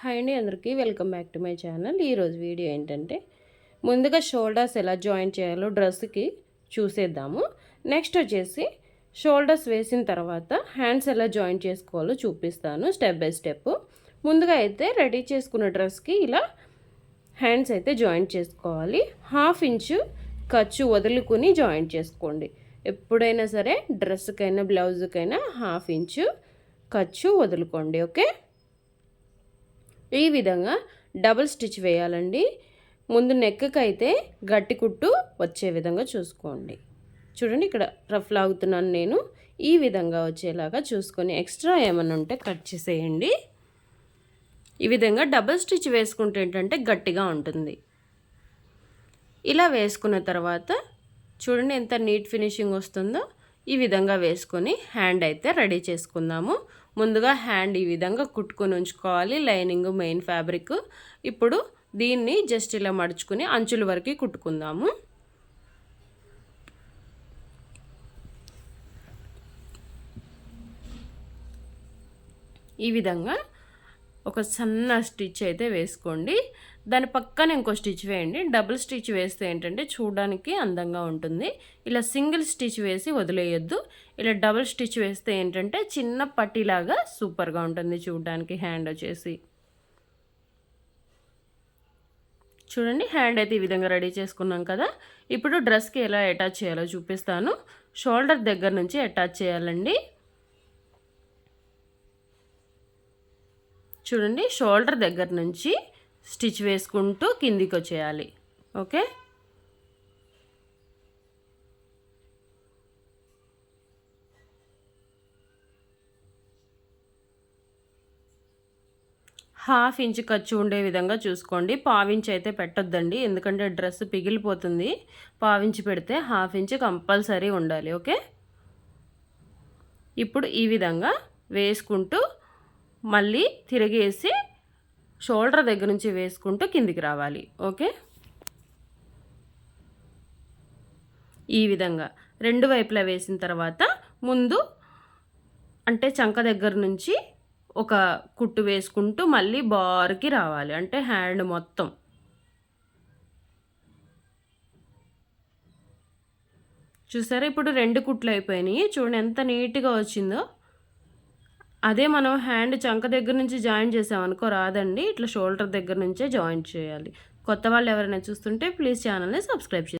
Hi అండి అందరికీ welcome back to my channel. ఈరోజు వీడియో ఏంటంటే ముందుగా షోల్డర్స్ ఎలా జాయిన్ చేయాలో డ్రెస్కి చూసేద్దాము. నెక్స్ట్ వచ్చేసి షోల్డర్స్ వేసిన తర్వాత హ్యాండ్స్ ఎలా జాయిన్ చేసుకోవాలో చూపిస్తాను స్టెప్ బై స్టెప్. ముందుగా అయితే రెడీ చేసుకున్న డ్రెస్కి ఇలా హ్యాండ్స్ అయితే జాయిన్ చేసుకోవాలి. హాఫ్ ఇంచు ఖర్చు వదులుకుని జాయిన్ చేసుకోండి. ఎప్పుడైనా సరే డ్రెస్కైనా బ్లౌజ్కైనా హాఫ్ ఇంచు ఖర్చు వదులుకోండి ఓకే? ఈ విధంగా డబుల్ స్టిచ్ వేయాలండి. ముందు నెక్కి అయితే గట్టి కుట్టు వచ్చే విధంగా చూసుకోండి. చూడండి ఇక్కడ రఫ్ లాగుతున్నాను నేను. ఈ విధంగా వచ్చేలాగా చూసుకొని ఎక్స్ట్రా ఏమైనా ఉంటే కట్ చేసేయండి. ఈ విధంగా డబుల్ స్టిచ్ వేసుకుంటే ఏంటంటే గట్టిగా ఉంటుంది. ఇలా వేసుకున్న తర్వాత చూడండి ఎంత నీట్ ఫినిషింగ్ వస్తుందో. ఈ విధంగా వేసుకొని హ్యాండ్ అయితే రెడీ చేసుకుందాము. ముందుగా హ్యాండ్ ఈ విధంగా కుట్టుకొని ఉంచుకోవాలి. లైనింగ్ మెయిన్ ఫ్యాబ్రిక్ ఇప్పుడు దీన్ని జస్ట్ ఇలా మడుచుకుని అంచుల వరకు కుట్టుకుందాము. ఈ విధంగా ఒక సన్న స్టిచ్ అయితే వేసుకోండి. దాని పక్కన ఇంకో స్టిచ్ వేయండి. డబుల్ స్టిచ్ వేస్తే ఏంటంటే చూడడానికి అందంగా ఉంటుంది. ఇలా సింగిల్ స్టిచ్ వేసి వదిలేయొద్దు. ఇలా డబుల్ స్టిచ్ వేస్తే ఏంటంటే చిన్న పట్టిలాగా సూపర్గా ఉంటుంది చూడడానికి హ్యాండ్ వచ్చేసి. చూడండి హ్యాండ్ అయితే ఈ విధంగా రెడీ చేసుకున్నాం కదా. ఇప్పుడు డ్రెస్కి ఎలా అటాచ్ చేయాలో చూపిస్తాను. షోల్డర్ దగ్గర నుంచి అటాచ్ చేయాలండి. చూడండి షోల్డర్ దగ్గర నుంచి స్టిచ్ వేసుకుంటూ కిందికి వచ్చేయాలి. ఓకే? హాఫ్ ఇంచ్ ఖర్చు ఉండే విధంగా చూసుకోండి. పావించి అయితే పెట్టొద్దండి. ఎందుకంటే డ్రెస్ పిగిలిపోతుంది. పావించి పెడితే హాఫ్ ఇంచ్ కంపల్సరీ ఉండాలి. ఓకే? ఇప్పుడు ఈ విధంగా వేసుకుంటూ మళ్ళీ తిరిగేసి షోల్డర్ దగ్గర నుంచి వేసుకుంటూ కిందికి రావాలి. ఓకే? ఈ విధంగా రెండు వైపులా వేసిన తర్వాత ముందు అంటే చంక దగ్గర నుంచి ఒక కుట్టు వేసుకుంటూ మళ్ళీ బార్కి రావాలి. అంటే హ్యాండ్ మొత్తం. చూసారా? ఇప్పుడు రెండు కుట్లు అయిపోయినాయి. చూడండి ఎంత నీట్గా వచ్చిందో. అదే మనం హ్యాండ్ చంక దగ్గర నుంచి జాయిన్ చేసామనుకో రాదండి. ఇట్లా షోల్డర్ దగ్గర నుంచే జాయిన్ చేయాలి. కొత్త వాళ్ళు ఎవరైనా చూస్తుంటే ప్లీజ్ ఛానల్ని సబ్స్క్రైబ్ చేయండి.